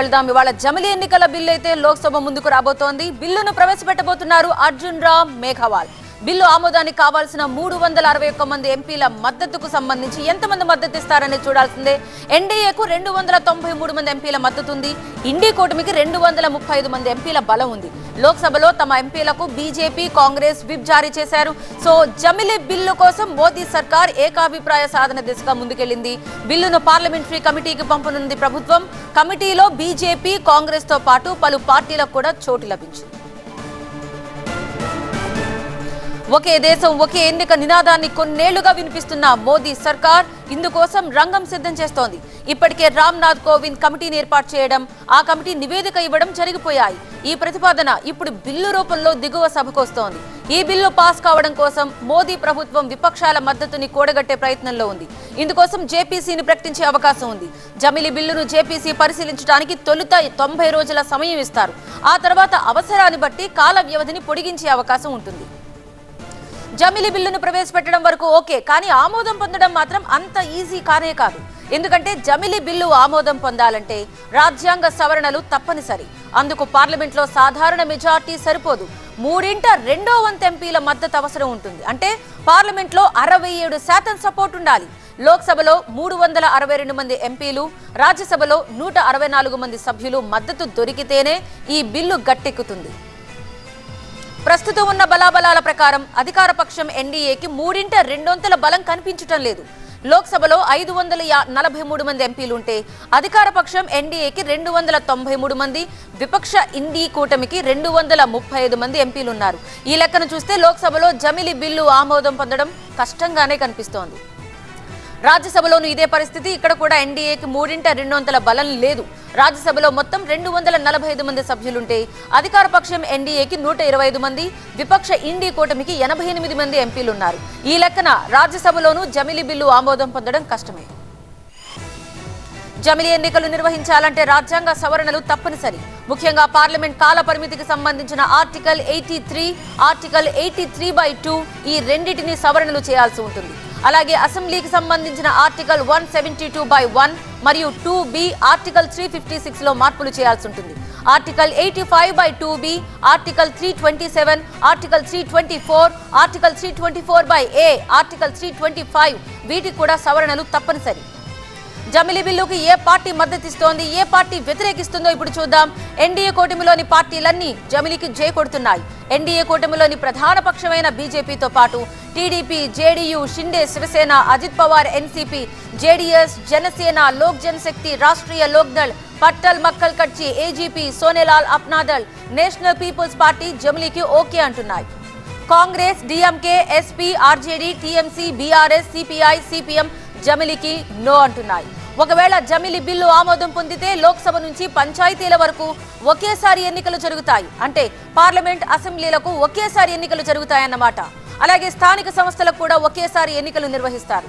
వెళ్దాం. ఇవాళ జమిలి ఎన్నికల బిల్లు అయితే లోక్సభ ముందుకు రాబోతోంది. బిల్లును ప్రవేశపెట్టబోతున్నారు అర్జున్ రామ్ మేఘవాల్. బిల్లు ఆమోదానికి కావాల్సిన మూడు వందల అరవై ఒక్క మంది ఎంపీల మద్దతుకు సంబంధించి ఎంతమంది మద్దతు ఇస్తారని చూడాల్సిందే. ఎన్డీఏకు రెండు వందల తొంభై మూడు మంది ఎంపీల మద్దతు ఉంది. ఇండీ కూటమికి రెండు వందల ముప్పై ఐదు మంది ఎంపీల బలం ఉంది. లోక్సభలో తమ ఎంపీలకు బీజేపీ కాంగ్రెస్ విప్ జారీ చేశారు. సో జమిలి బిల్లు కోసం మోదీ సర్కార్ ఏకాభిప్రాయ సాధన దిశగా ముందుకెళ్ళింది బిల్లును పార్లమెంటరీ కమిటీకి పంపనుంది ప్రభుత్వం. కమిటీలో బీజేపీ కాంగ్రెస్తో పాటు పలు పార్టీలకు కూడా చోటు లభించింది. ఒకే దేశం ఒకే ఎన్నిక నినాదాన్ని కొన్నేళ్ళుగా వినిపిస్తున్న మోదీ సర్కార్ ఇందుకోసం రంగం సిద్ధం చేస్తోంది. ఇప్పటికే రామ్నాథ్ కోవింద్ కమిటీని ఏర్పాటు చేయడం ఆ కమిటీ నివేదిక ఇవ్వడం జరిగిపోయాయి. ఈ ప్రతిపాదన ఇప్పుడు బిల్లు రూపంలో దిగువ సభకొస్తోంది ఈ బిల్లు పాస్ కావడం కోసం మోదీ ప్రభుత్వం విపక్షాల మద్దతుని కూడగట్టే ప్రయత్నంలో ఉంది. ఇందుకోసం జేపీసీని ప్రకటించే అవకాశం ఉంది. జమిలి బిల్లును జేపీసీ పరిశీలించడానికి తొలుత తొంభై రోజుల సమయం ఇస్తారు. ఆ తర్వాత అవసరాన్ని బట్టి కాల వ్యవధిని పొడిగించే అవకాశం ఉంటుంది. జమిలి బిల్లును ప్రవేశపెట్టడం వరకు ఓకే కానీ ఆమోదం పొందడం మాత్రం అంత ఈజీ కానే కాదు. ఎందుకంటే జమిలి బిల్లు ఆమోదం పొందాలంటే రాజ్యాంగ సవరణలు తప్పనిసరి. అందుకు పార్లమెంట్లో సాధారణ మెజార్టీ సరిపోదు. మూడింట రెండో వంతు ఎంపీల మద్దతు అవసరం ఉంటుంది. అంటే పార్లమెంట్లో అరవై ఏడు శాతం సపోర్ట్ ఉండాలి. లోక్సభలో మూడు వందల అరవై రెండు మంది ఎంపీలు రాజ్యసభలో నూట అరవై నాలుగు మంది సభ్యులు మద్దతు దొరికితేనే ఈ బిల్లు గట్టెక్కుతుంది. ప్రస్తుతం ఉన్న బలాబలాల ప్రకారం అధికార పక్షం ఎన్డీఏకి మూడింట రెండొంతుల బలం కనిపించటం లేదు. లోక్సభలో ఐదు వందల యా- నలభై మూడు మంది ఎంపీలు ఉంటే అధికార పక్షం ఎన్డీఏకి రెండు వందల తొంభై మూడు మంది విపక్ష ఇండీ కూటమికి రెండు వందల ముప్పై ఐదు మంది ఎంపీలు ఉన్నారు ఈ లెక్కను చూస్తే లోక్సభలో జమిలి బిల్లు ఆమోదం పొందడం కష్టంగానే కనిపిస్తోంది. రాజ్యసభలోనూ ఇదే పరిస్థితి. ఇక్కడ కూడా ఎన్డీఏకి మూడింట రెండొంతల బలం లేదు. రాజ్యసభలో మొత్తం రెండు వందల నలభై ఐదు మంది సభ్యులుంటే అధికార పక్షం ఎన్డీఏకి నూట ఇరవై ఐదు మంది విపక్ష ఇండీ కూటమికి ఎనభై ఎనిమిది మంది ఎంపీలున్నారు. ఈ లెక్కన రాజ్యసభలోనూ జమిలీ బిల్లు ఆమోదం పొందడం కష్టమే. జమిలీ ఎన్నికలు నిర్వహించాలంటే రాజ్యాంగ సవరణలు తప్పనిసరి. ముఖ్యంగా పార్లమెంట్ కాల పరిమితికి సంబంధించిన article eighty three article eighty three by two ఈ రెండింటిని సవరణలు చేయాల్సి ఉంటుంది. అలాగే అసెంబ్లీకి సంబంధించిన article one seventy two by one మరియు two B article three fifty సిక్స్లో మార్పులు చేయాల్సి ఉంటుంది. Article eighty five by two B article three twenty seven article three twenty four article three twenty four by A article three twenty five వీటికి కూడా సవరణలు తప్పనిసరి. జమిలీ బిల్లుకి ఏ పార్టీ మద్దతిస్తోంది ఏ పార్టీ వ్యతిరేకిస్తుందో ఇప్పుడు చూద్దాం. ఎన్డీఏ కూటమిలోని పార్టీలన్నీ జమిలీకి జై కొడుతున్నాయి. ఎన్డీఏ కూటమిలోని ప్రధాన పక్షమైన బీజేపీతో పాటు TDP JDU Shinde Shivsena Ajit Pawar NCP JDS Janasena Lok Janshakti Rashtriya Lokdal Pattali Makkal Katchi AGP Sonelal Apnadal National People's Party జమిలీకి okay అంటున్నాయి. Congress DMK SP RJD TMC BRS CPI CPM జమిలికి no అంటున్నాయి. ఒకవేళ జమిలి bill ఆమోదం పొందితే లోక్సభ నుంచి పంచాయతీల వరకు ఒకేసారి ఎన్నికలు జరుగుతాయి. అంటే పార్లమెంట్ అసెంబ్లీలకు ఒకేసారి ఎన్నికలు జరుగుతాయన్నమాట. అలాగే స్థానిక సంస్థలకు కూడా ఒకేసారి ఎన్నికలు నిర్వహిస్తారు.